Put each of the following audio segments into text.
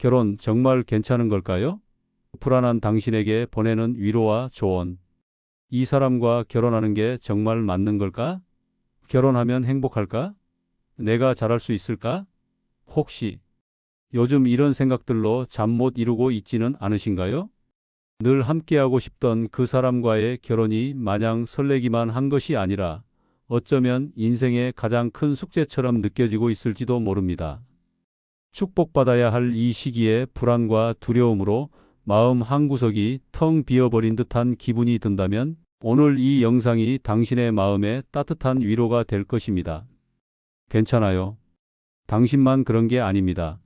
결혼 정말 괜찮은 걸까요? 불안한 당신에게 보내는 위로와 조언. 이 사람과 결혼하는 게 정말 맞는 걸까? 결혼하면 행복할까? 내가 잘할 수 있을까? 혹시 요즘 이런 생각들로 잠 못 이루고 있지는 않으신가요? 늘 함께하고 싶던 그 사람과의 결혼이 마냥 설레기만 한 것이 아니라 어쩌면 인생의 가장 큰 숙제처럼 느껴지고 있을지도 모릅니다. 축복받아야 할 이 시기에 불안과 두려움으로 마음 한구석이 텅 비어버린 듯한 기분이 든다면 오늘 이 영상이 당신의 마음에 따뜻한 위로가 될 것입니다. 괜찮아요. 당신만 그런 게 아닙니다.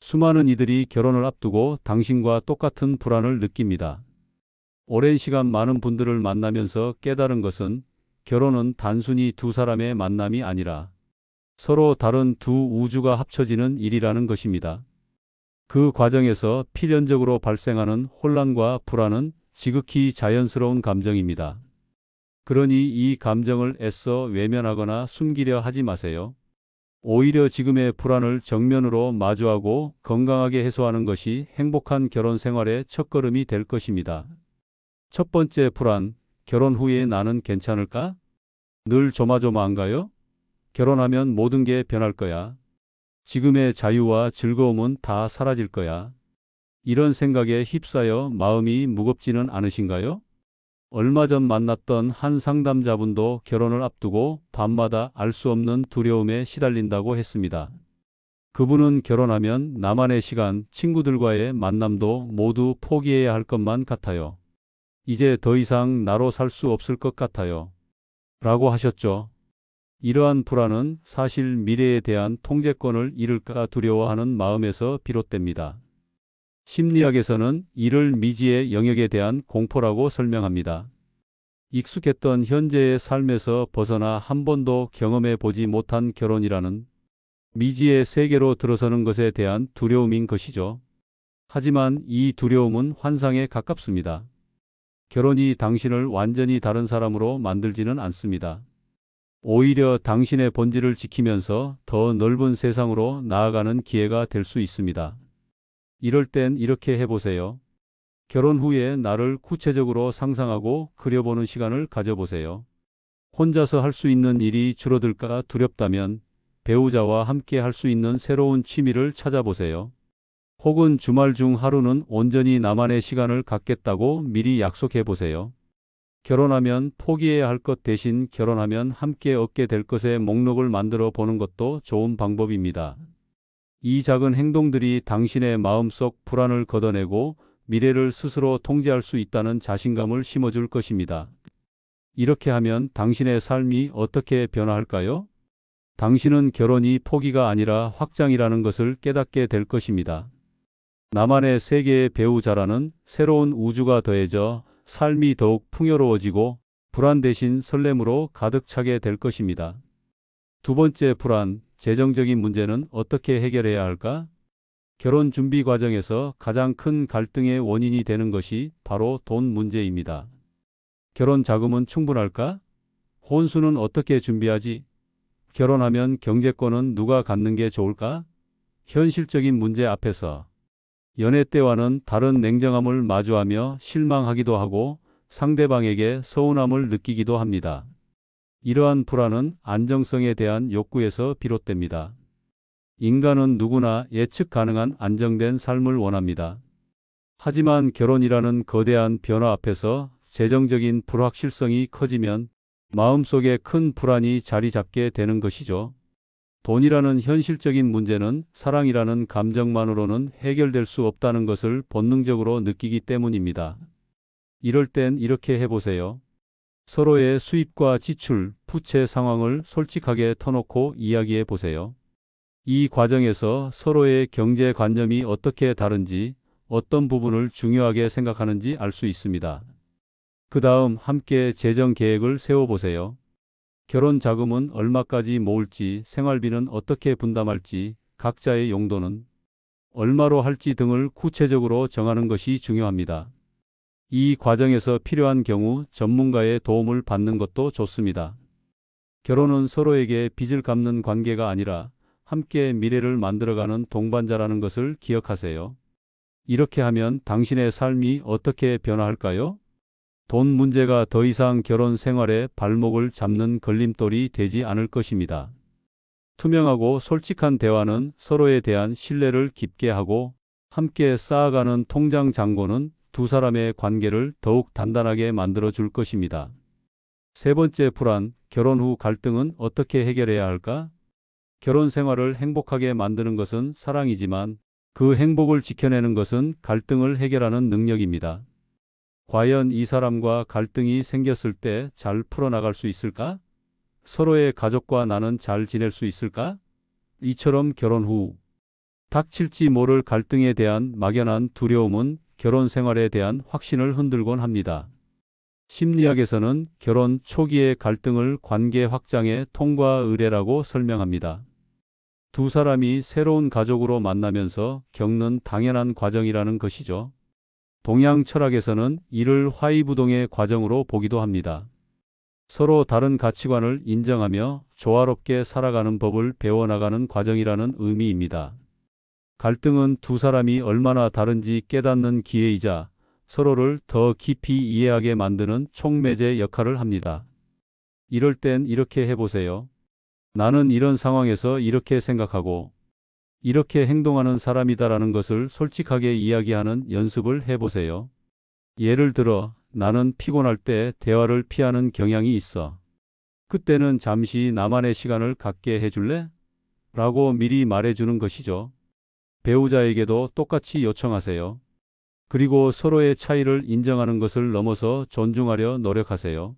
수많은 이들이 결혼을 앞두고 당신과 똑같은 불안을 느낍니다. 오랜 시간 많은 분들을 만나면서 깨달은 것은 결혼은 단순히 두 사람의 만남이 아니라 서로 다른 두 우주가 합쳐지는 일이라는 것입니다. 그 과정에서 필연적으로 발생하는 혼란과 불안은 지극히 자연스러운 감정입니다. 그러니 이 감정을 애써 외면하거나 숨기려 하지 마세요. 오히려 지금의 불안을 정면으로 마주하고 건강하게 해소하는 것이 행복한 결혼 생활의 첫걸음이 될 것입니다. 첫 번째 불안, 결혼 후에 나는 괜찮을까? 늘 조마조마한가요? 결혼하면 모든 게 변할 거야. 지금의 자유와 즐거움은 다 사라질 거야. 이런 생각에 휩싸여 마음이 무겁지는 않으신가요? 얼마 전 만났던 한 상담자분도 결혼을 앞두고 밤마다 알 수 없는 두려움에 시달린다고 했습니다. 그분은 결혼하면 나만의 시간, 친구들과의 만남도 모두 포기해야 할 것만 같아요. 이제 더 이상 나로 살 수 없을 것 같아요. 라고 하셨죠. 이러한 불안은 사실 미래에 대한 통제권을 잃을까 두려워하는 마음에서 비롯됩니다. 심리학에서는 이를 미지의 영역에 대한 공포라고 설명합니다. 익숙했던 현재의 삶에서 벗어나 한 번도 경험해 보지 못한 결혼이라는 미지의 세계로 들어서는 것에 대한 두려움인 것이죠. 하지만 이 두려움은 환상에 가깝습니다. 결혼이 당신을 완전히 다른 사람으로 만들지는 않습니다. 오히려 당신의 본질을 지키면서 더 넓은 세상으로 나아가는 기회가 될 수 있습니다. 이럴 땐 이렇게 해보세요. 결혼 후에 나를 구체적으로 상상하고 그려보는 시간을 가져보세요. 혼자서 할 수 있는 일이 줄어들까 두렵다면 배우자와 함께 할 수 있는 새로운 취미를 찾아보세요. 혹은 주말 중 하루는 온전히 나만의 시간을 갖겠다고 미리 약속해 보세요. 결혼하면 포기해야 할 것 대신 결혼하면 함께 얻게 될 것의 목록을 만들어 보는 것도 좋은 방법입니다. 이 작은 행동들이 당신의 마음속 불안을 걷어내고 미래를 스스로 통제할 수 있다는 자신감을 심어줄 것입니다. 이렇게 하면 당신의 삶이 어떻게 변화할까요? 당신은 결혼이 포기가 아니라 확장이라는 것을 깨닫게 될 것입니다. 나만의 세계의 배우자라는 새로운 우주가 더해져 삶이 더욱 풍요로워지고 불안 대신 설렘으로 가득 차게 될 것입니다. 두 번째 불안, 재정적인 문제는 어떻게 해결해야 할까? 결혼 준비 과정에서 가장 큰 갈등의 원인이 되는 것이 바로 돈 문제입니다. 결혼 자금은 충분할까? 혼수는 어떻게 준비하지? 결혼하면 경제권은 누가 갖는 게 좋을까? 현실적인 문제 앞에서 연애 때와는 다른 냉정함을 마주하며 실망하기도 하고 상대방에게 서운함을 느끼기도 합니다. 이러한 불안은 안정성에 대한 욕구에서 비롯됩니다. 인간은 누구나 예측 가능한 안정된 삶을 원합니다. 하지만 결혼이라는 거대한 변화 앞에서 재정적인 불확실성이 커지면 마음속에 큰 불안이 자리 잡게 되는 것이죠. 돈이라는 현실적인 문제는 사랑이라는 감정만으로는 해결될 수 없다는 것을 본능적으로 느끼기 때문입니다. 이럴 땐 이렇게 해보세요. 서로의 수입과 지출, 부채 상황을 솔직하게 터놓고 이야기해 보세요. 이 과정에서 서로의 경제 관념이 어떻게 다른지, 어떤 부분을 중요하게 생각하는지 알 수 있습니다. 그 다음 함께 재정 계획을 세워보세요. 결혼 자금은 얼마까지 모을지, 생활비는 어떻게 분담할지, 각자의 용도는 얼마로 할지 등을 구체적으로 정하는 것이 중요합니다. 이 과정에서 필요한 경우 전문가의 도움을 받는 것도 좋습니다. 결혼은 서로에게 빚을 갚는 관계가 아니라 함께 미래를 만들어가는 동반자라는 것을 기억하세요. 이렇게 하면 당신의 삶이 어떻게 변화할까요? 돈 문제가 더 이상 결혼 생활에 발목을 잡는 걸림돌이 되지 않을 것입니다. 투명하고 솔직한 대화는 서로에 대한 신뢰를 깊게 하고 함께 쌓아가는 통장 잔고는 두 사람의 관계를 더욱 단단하게 만들어 줄 것입니다. 세 번째 불안, 결혼 후 갈등은 어떻게 해결해야 할까? 결혼 생활을 행복하게 만드는 것은 사랑이지만 그 행복을 지켜내는 것은 갈등을 해결하는 능력입니다. 과연 이 사람과 갈등이 생겼을 때 잘 풀어나갈 수 있을까? 서로의 가족과 나는 잘 지낼 수 있을까? 이처럼 결혼 후 닥칠지 모를 갈등에 대한 막연한 두려움은 결혼 생활에 대한 확신을 흔들곤 합니다. 심리학에서는 결혼 초기의 갈등을 관계 확장의 통과 의례라고 설명합니다. 두 사람이 새로운 가족으로 만나면서 겪는 당연한 과정이라는 것이죠. 동양 철학에서는 이를 화이부동의 과정으로 보기도 합니다. 서로 다른 가치관을 인정하며 조화롭게 살아가는 법을 배워나가는 과정이라는 의미입니다. 갈등은 두 사람이 얼마나 다른지 깨닫는 기회이자 서로를 더 깊이 이해하게 만드는 촉매제 역할을 합니다. 이럴 땐 이렇게 해보세요. 나는 이런 상황에서 이렇게 생각하고 이렇게 행동하는 사람이다라는 것을 솔직하게 이야기하는 연습을 해보세요. 예를 들어, 나는 피곤할 때 대화를 피하는 경향이 있어. 그때는 잠시 나만의 시간을 갖게 해줄래? 라고 미리 말해주는 것이죠. 배우자에게도 똑같이 요청하세요. 그리고 서로의 차이를 인정하는 것을 넘어서 존중하려 노력하세요.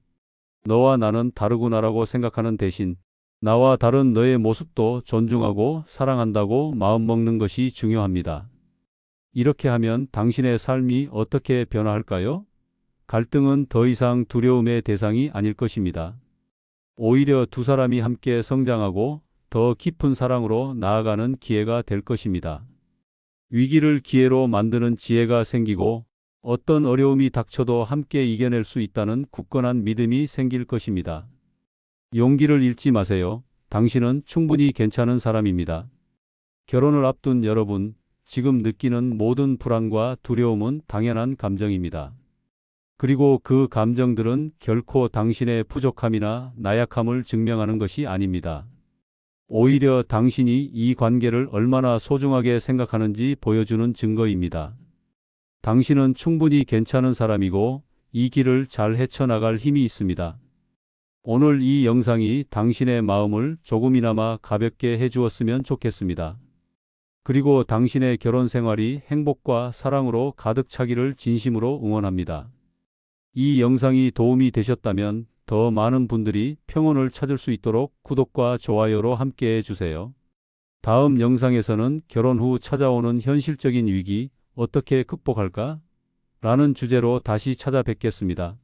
너와 나는 다르구나라고 생각하는 대신 나와 다른 너의 모습도 존중하고 사랑한다고 마음먹는 것이 중요합니다. 이렇게 하면 당신의 삶이 어떻게 변화할까요? 갈등은 더 이상 두려움의 대상이 아닐 것입니다. 오히려 두 사람이 함께 성장하고 더 깊은 사랑으로 나아가는 기회가 될 것입니다. 위기를 기회로 만드는 지혜가 생기고 어떤 어려움이 닥쳐도 함께 이겨낼 수 있다는 굳건한 믿음이 생길 것입니다. 용기를 잃지 마세요. 당신은 충분히 괜찮은 사람입니다. 결혼을 앞둔 여러분, 지금 느끼는 모든 불안과 두려움은 당연한 감정입니다. 그리고 그 감정들은 결코 당신의 부족함이나 나약함을 증명하는 것이 아닙니다. 오히려 당신이 이 관계를 얼마나 소중하게 생각하는지 보여주는 증거입니다. 당신은 충분히 괜찮은 사람이고 이 길을 잘 헤쳐나갈 힘이 있습니다. 오늘 이 영상이 당신의 마음을 조금이나마 가볍게 해주었으면 좋겠습니다. 그리고 당신의 결혼 생활이 행복과 사랑으로 가득 차기를 진심으로 응원합니다. 이 영상이 도움이 되셨다면 더 많은 분들이 평온을 찾을 수 있도록 구독과 좋아요로 함께 해주세요. 다음 영상에서는 결혼 후 찾아오는 현실적인 위기 어떻게 극복할까? 라는 주제로 다시 찾아뵙겠습니다.